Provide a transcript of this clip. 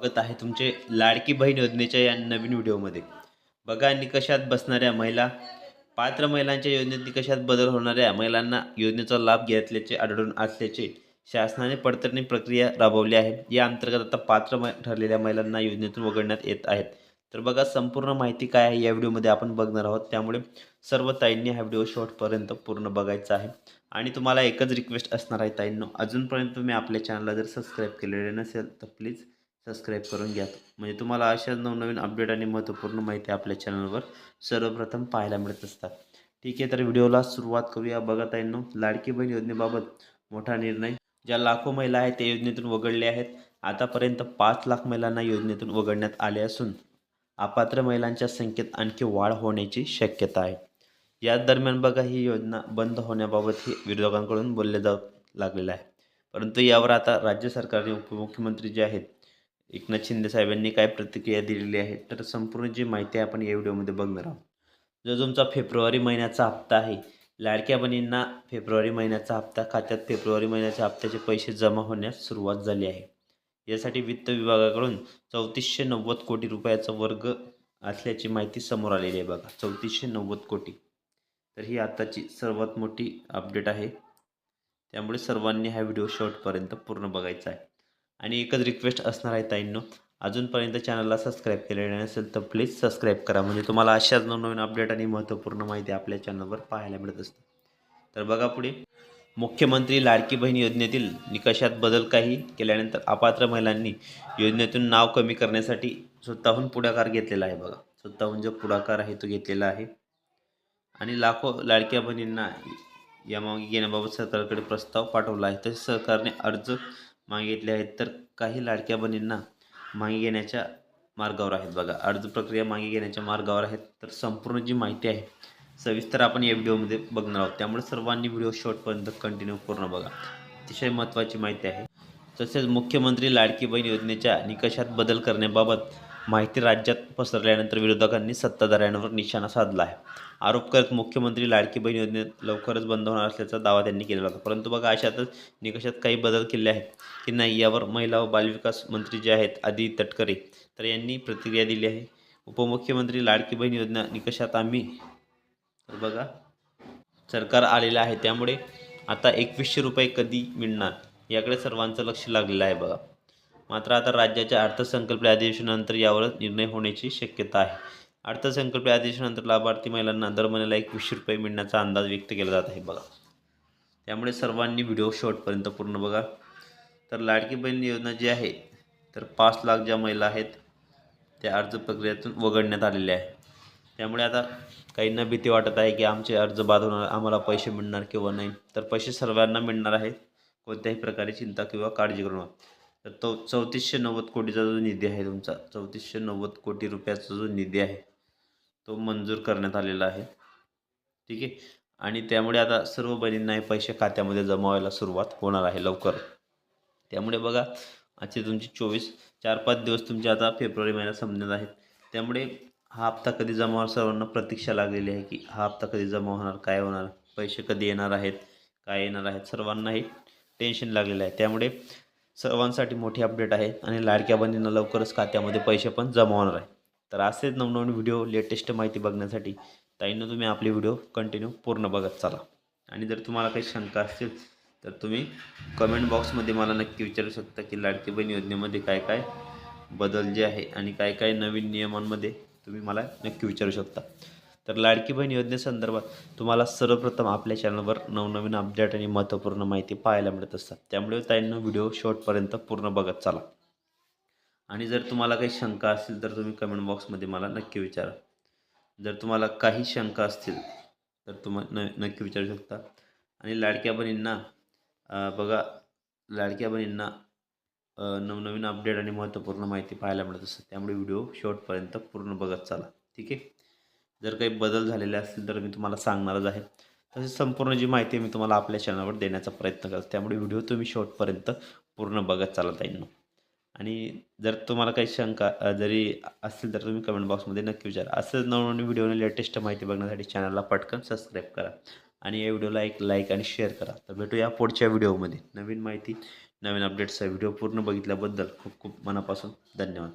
स्वागत आहे तुमचे लाडकी बहीण योजनेच्या या नवीन व्हिडिओमध्ये. बघा निकषात बसणाऱ्या महिला पात्र महिलांच्या योजनेत निकषात बदल होणाऱ्या महिलांना योजनेचा लाभ घेतल्याचे आढळून असल्याचे शासनाने पडताळणी प्रक्रिया राबवली आहे. या अंतर्गत आता पात्र ठरलेल्या महिलांना योजनेतून वगळण्यात येत आहेत. तर बघा संपूर्ण माहिती काय आहे या व्हिडिओमध्ये आपण बघणार आहोत. त्यामुळे सर्व ताईंनी हा व्हिडिओ शॉर्टपर्यंत पूर्ण बघायचा आहे. आणि तुम्हाला एकच रिक्वेस्ट असणार आहे ताईंनो अजूनपर्यंत तुम्ही आपल्या चॅनलला जर सबस्क्राईब केलेले नसेल तर प्लीज सबस्क्राईब करून घ्या. म्हणजे तुम्हाला अशाच नवनवीन अपडेट आणि महत्त्वपूर्ण माहिती आपल्या चॅनलवर सर्वप्रथम पाहायला मिळत असतात. ठीक आहे तर व्हिडिओला सुरुवात करूया. बघत आहे नो लाडकी बहीण योजनेबाबत मोठा निर्णय. ज्या लाखो महिला आहेत त्या योजनेतून वगळले आहेत. आतापर्यंत पाच लाख महिलांना योजनेतून वगळण्यात आले असून अपात्र महिलांच्या संख्येत आणखी वाढ होण्याची शक्यता आहे. या दरम्यान बघा ही योजना बंद होण्याबाबतही विरोधकांकडून बोलले जाऊ लागलेलं आहे. परंतु यावर आता राज्य सरकारने उपमुख्यमंत्री जे आहेत एकनाथ शिंदे साहेबांनी काय प्रतिक्रिया दिलेली आहे तर संपूर्ण जी माहिती आहे आपण या व्हिडिओमध्ये बघणार आहोत. जो तुमचा फेब्रुवारी महिन्याचा हप्ता आहे लाडक्या बहिणींना फेब्रुवारी महिन्याचा हप्ता खात्यात फेब्रुवारी महिन्याच्या हप्त्याचे पैसे जमा होण्यास सुरुवात झाली आहे. यासाठी वित्त विभागाकडून चौतीसशे नव्वद कोटी रुपयाचा वर्ग असल्याची माहिती समोर आलेली आहे बघा. चौतीसशे नव्वद कोटी. तर ही आताची सर्वात मोठी अपडेट आहे. त्यामुळे सर्वांनी हा व्हिडिओ शेवटपर्यंत पूर्ण बघायचा आहे. आणि एकच रिक्वेस्ट असणार आहे ताईंनो अजूनपर्यंत चॅनलला सबस्क्राईब केलेले नसेल तर प्लीज सबस्क्राईब करा. म्हणजे तुम्हाला अशाच नवनवीन अपडेट आणि महत्त्वपूर्ण माहिती आपल्या चॅनलवर पाहायला मिळत असते. तर बघा पुढे. मुख्यमंत्री लाडकी बहीण योजनेतील निकषात बदल काही केल्यानंतर अपात्र महिलांनी योजनेतून नाव कमी करण्यासाठी स्वतःहून पुढाकार घेतलेला आहे बघा. स्वतःहून जो पुढाकार आहे तो घेतलेला आहे. आणि लाखो लाडक्या बहिणींना यामागे घेण्याबाबत सरकारकडे प्रस्ताव पाठवला आहे. तसेच सरकारने अर्ज मागितले आहेत. तर काही लाडक्या बहिणींना मागे घेण्याच्या मार्गावर आहेत बघा. अर्ज प्रक्रिया मागे घेण्याच्या मार्गावर आहेत. तर संपूर्ण जी माहिती आहे सविस्तर आपण या व्हिडिओमध्ये बघणार आहोत. त्यामुळे सर्वांनी व्हिडिओ शॉर्टपर्यंत कंटिन्यू पूर्ण बघा. अतिशय महत्त्वाची माहिती आहे. तसेच मुख्यमंत्री लाडकी बहीण योजनेच्या निकषात बदल करण्याबाबत माहिती राज्यात पसरल्यानंतर विरोधकांनी सत्ताधाऱ्यांवर निशाणा साधला आहे. आरोप करत मुख्यमंत्री लाडकी बहीण योजनेत लवकरच बंद होणार असल्याचा दावा त्यांनी केलेला होता. परंतु बघा अशातच निकषात काही बदल केले आहेत की नाही यावर महिला व बालविकास मंत्री जे आहेत आदी तटकरे तर यांनी प्रतिक्रिया दिली आहे. उपमुख्यमंत्री लाडकी बहीण योजना निकषात आम्ही तर बघा सरकार आलेलं आहे. त्यामुळे आता एकवीसशे रुपये कधी मिळणार? याकडे सर्वांचं लक्ष लागलेलं आहे बघा. मात्र आता राज्याच्या अर्थसंकल्पीय अधिवेशनानंतर यावर निर्णय होण्याची शक्यता आहे. अर्थसंकल्पीय अधिवेशनानंतर लाभार्थी महिलांना दर महिन्याला एकवीसशे रुपये मिळण्याचा अंदाज व्यक्त केला जात आहे बघा. त्यामुळे सर्वांनी व्हिडिओ शॉर्टपर्यंत पूर्ण बघा. तर लाडकी बहीण योजना जी आहे तर पाच लाख ज्या महिला आहेत त्या अर्ज प्रक्रियेतून वगळण्यात आलेल्या आहे त्यामुळे आता काहींना भीती वाटत आहे की आमचे अर्ज बाद होणार आम्हाला पैसे मिळणार किंवा नाही. तर पैसे सर्वांना मिळणार आहेत. कोणत्याही प्रकारे चिंता किंवा काळजी करू नका. तर तो चौतीसशे नव्वद कोटीचा जो निधी आहे तुमचा चौतीसशे नव्वद कोटी रुपयाचा जो निधी आहे तो मंजूर करण्यात आलेला आहे. ठीक आहे? आणि त्यामुळे आता सर्व बहिणींना हे पैसे खात्यामध्ये जमा व्हायला सुरुवात होणार आहे लवकर. त्यामुळे बघा आजचे तुमचे चोवीस चार पाच दिवस तुमचे आता फेब्रुवारी महिन्यात संपण्यात आहेत त्यामुळे हा हप्ता कधी जमा होणार? सर्वांना प्रतीक्षा लागलेली आहे की हा हप्ता कधी जमा होणार? काय होणार? पैसे कधी येणार आहेत? काय येणार आहेत? सर्वांनाही टेन्शन लागलेलं आहे. त्यामुळे सर्वांसाठी मोठी अपडेट आहे आणि लाडक्या बहिणींना लवकरच खात्यामध्ये पैसे पण जमा होणार आहे. तर असेच नवनवीन व्हिडिओ लेटेस्ट माहिती बघण्यासाठी ताईंना तुम्ही आपले व्हिडिओ कंटिन्यू पूर्ण बघत चाला. आणि जर तुम्हाला काही शंका असतील तर तुम्ही कमेंट बॉक्समध्ये मला नक्की विचारू शकता की लाडकी बहीण योजनेमध्ये काय काय बदल जे आहे आणि काय काय नवीन नियमांमध्ये तुम्ही मला नक्की विचारू शकता. तर लाडकी बहीण योजनेसंदर्भात तुम्हाला सर्वप्रथम आपल्या चॅनलवर नवनवीन अपडेट आणि महत्त्वपूर्ण माहिती पाहायला मिळत असतात. त्यामुळे त्यांना व्हिडिओ शेवटपर्यंत पूर्ण बघत चाला. आणि जर तुम्हाला काही शंका असतील तर तुम्ही कमेंट बॉक्समध्ये मला नक्की विचारा. जर तुम्हाला काही शंका असतील तर तुम्हा न नक्की विचारू शकता. आणि लाडक्या बहिणींना बघा लाडक्या बहिणींना नवनवीन अपडेट आणि महत्त्वपूर्ण माहिती पाहायला मिळत असते त्यामुळे व्हिडिओ शेवटपर्यंत पूर्ण बघत चाला. ठीक आहे? जर काही बदल झालेले असतील तर मी तुम्हाला सांगणारच आहे. तसेच संपूर्ण जी माहिती मी तुम्हाला आपल्या चॅनलवर देण्याचा प्रयत्न करतो. त्यामुळे व्हिडिओ तुम्ही शेवटपर्यंत पूर्ण बघत चालत आहे आणि जर तुम्हाला काही शंका जरी असतील तर तुम्ही कमेंट बॉक्समध्ये नक्की विचारा. असंच नवनवीन व्हिडिओने लेटेस्ट माहिती बघण्यासाठी चॅनलला पटकन सबस्क्राईब करा. आणि या व्हिडिओला एक लाईक आणि शेअर करा. तर भेटूया पुढच्या व्हिडिओमध्ये. नवीन माहिती नवीन अपडेट्सचा व्हिडिओ पूर्ण बघितल्याबद्दल खूप खूप मनापासून धन्यवाद.